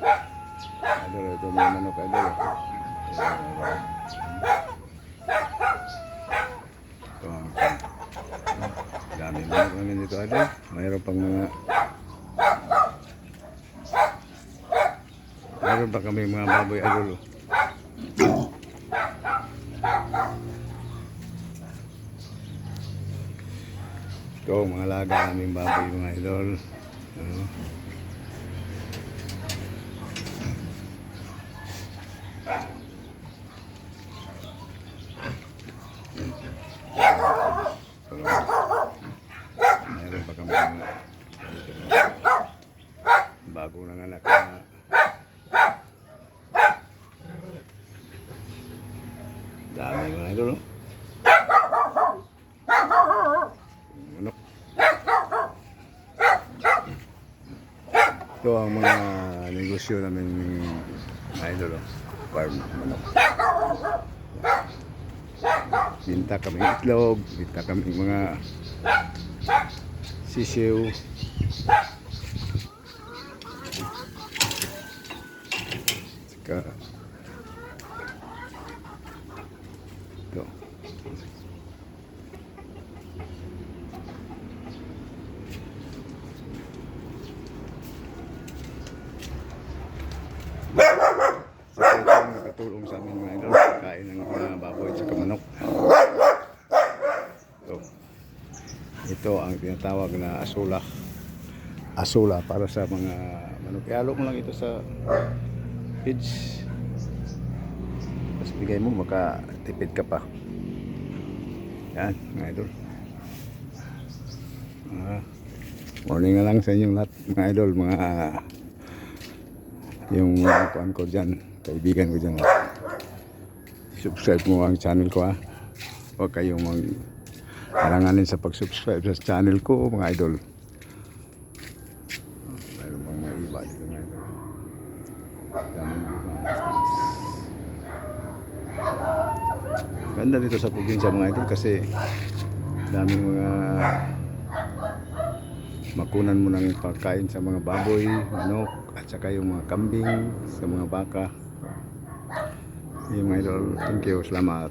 Idol, ito mga manok idol. Ito dami manok namin dito idol. Mayroon pang mga Mayroon pa kami mga baboy idol. Ito mga laga naming baboy mga idol. Ano? Meron pa kami mga bago ng anak na dami mga idol. oh. Manok. Ito ang mga negosyo namin mga idol. oh. Farm manok. Binta kami itlog, binta kami mga sisiw. Ito ang nakatulong sa amin mga idol. Kain ng mga baboy at saka manok. Ito. Ito ang tinatawag na asula. Asula para sa mga manok. Ihalo mo lang ito sa feeds. Tapos bigay mo, makatipid ka pa. Yan, mga idol. Ah, morning na lang sa inyong lahat, mga idol, mga yung mga kuan ko dyan, kaibigan ko dyan. Subscribe mo ang channel ko ha. Huwag kayong mag alanganin sa pag-subscribe sa channel ko mga idol. Mayroon may iba dito mga idol. Ganda dito sa probinsya mga idol kasi daming mga makunan mo ng pagkain sa mga baboy, manok, at saka yung mga kambing, sa mga baka. Yung mga idol, thank you, salamat.